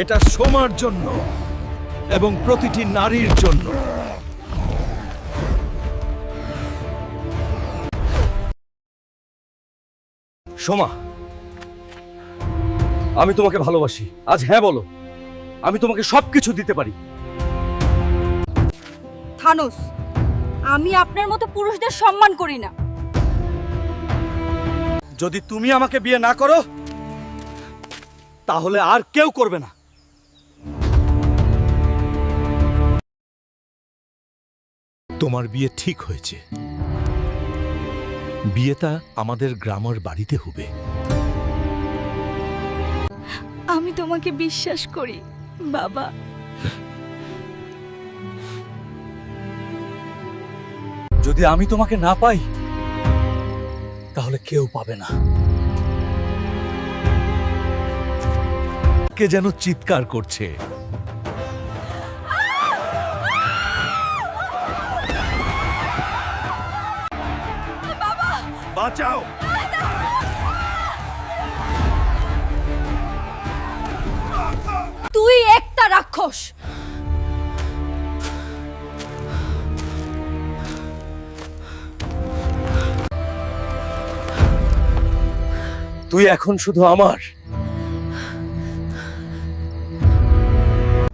এটা সোমার জন্য এবং প্রতিটি নারীর জন্য। সোমা আমি তোমাকে ভালোবাসি। আজ হ্যাঁ বলো আমি তোমাকে সবকিছু দিতে পারি। থানোস আমি আপনার মতো পুরুষদের সম্মান করি না। যদি তুমি আমাকে বিয়ে না করো তাহলে আর কেউ করবে না। তোমার বিয়ে ঠিক হয়েছে। বিয়েটা আমাদের গ্রামের বাড়িতে হবে। আমি তোমাকে বিশ্বাস করি বাবা। যদি আমি তোমাকে না পাই তাহলে কেউ পাবে না। কে যেন চিৎকার করছে। বাঁচাও। তুই একটা রাক্ষস। তুই এখন শুধু আমার।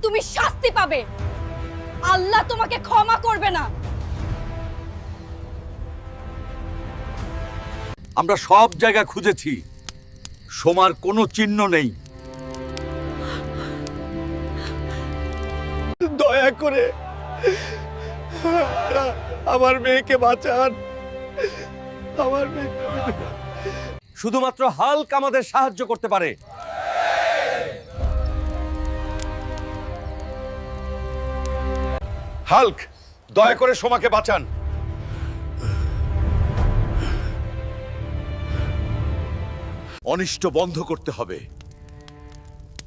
তুমি শাস্তি পাবে। আল্লাহ তোমাকে ক্ষমা করবে না। আমরা সব জায়গা খুঁজেছি। সোমার কোনো চিহ্ন নেই। দয়া করে আমার মেয়েকে বাঁচান। আমার মেয়েকে শুধুমাত্র হাল্ক আমাদের সাহায্য করতে পারে। হাল্ক দয়া করে সোমাকে বাঁচান। অনিষ্ট বন্ধ করতে হবে।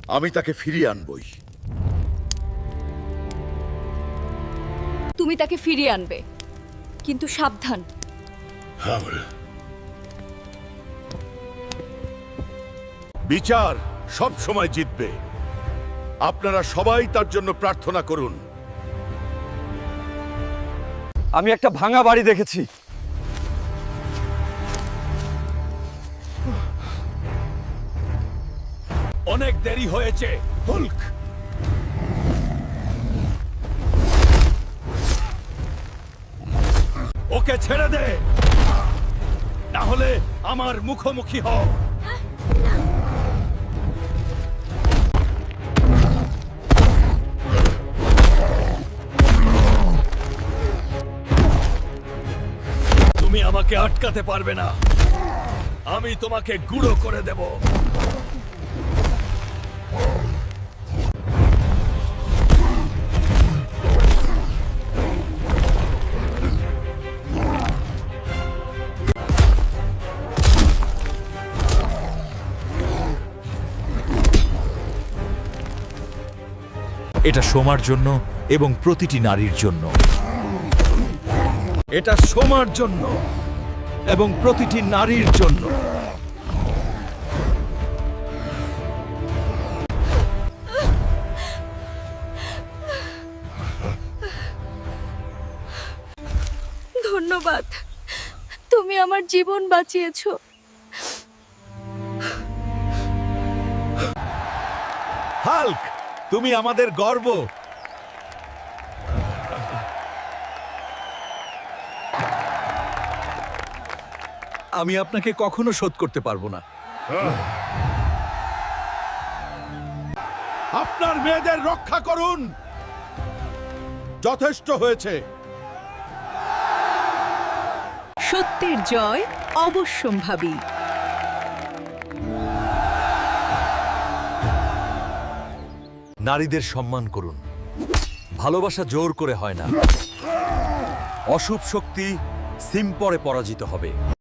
আমি তাকে ফিরিয়ে আনবই। তুমি তাকে ফিরিয়ে আনবে। কিন্তু সাবধান। বিচার সব সময় জিতবে। আপনারা সবাই তার জন্য প্রার্থনা করুন। আমি একটা ভাঙা বাড়ি দেখেছি। অনেক দেরি হয়েছে, হুল্ক। ওকে ছেড়ে দে। না হলে আমার মুখোমুখি হও। তুমি আমাকে আটকাতে পারবে না। আমি তোমাকে গুঁড়ো করে দেব। এটা সোমার জন্য এবং প্রতিটি নারীর জন্য। এটা সোমার জন্য এবং প্রতিটি নারীর জন্য। ধন্যবাদ। তুমি আমার জীবন বাঁচিয়েছো। হাল্ক তুমি আমাদের গর্ব। আমি আপনাকে কখনো শোধ করতে পারব না। আপনার মেয়েদের রক্ষা করুন। যথেষ্ট হয়েছে। সত্যের জয় অবশ্যম্ভাবী। নারীদের সম্মান করুন। ভালোবাসা জোর করে হয় না। অশুভ শক্তি সিম্পরে পরাজিত হবে।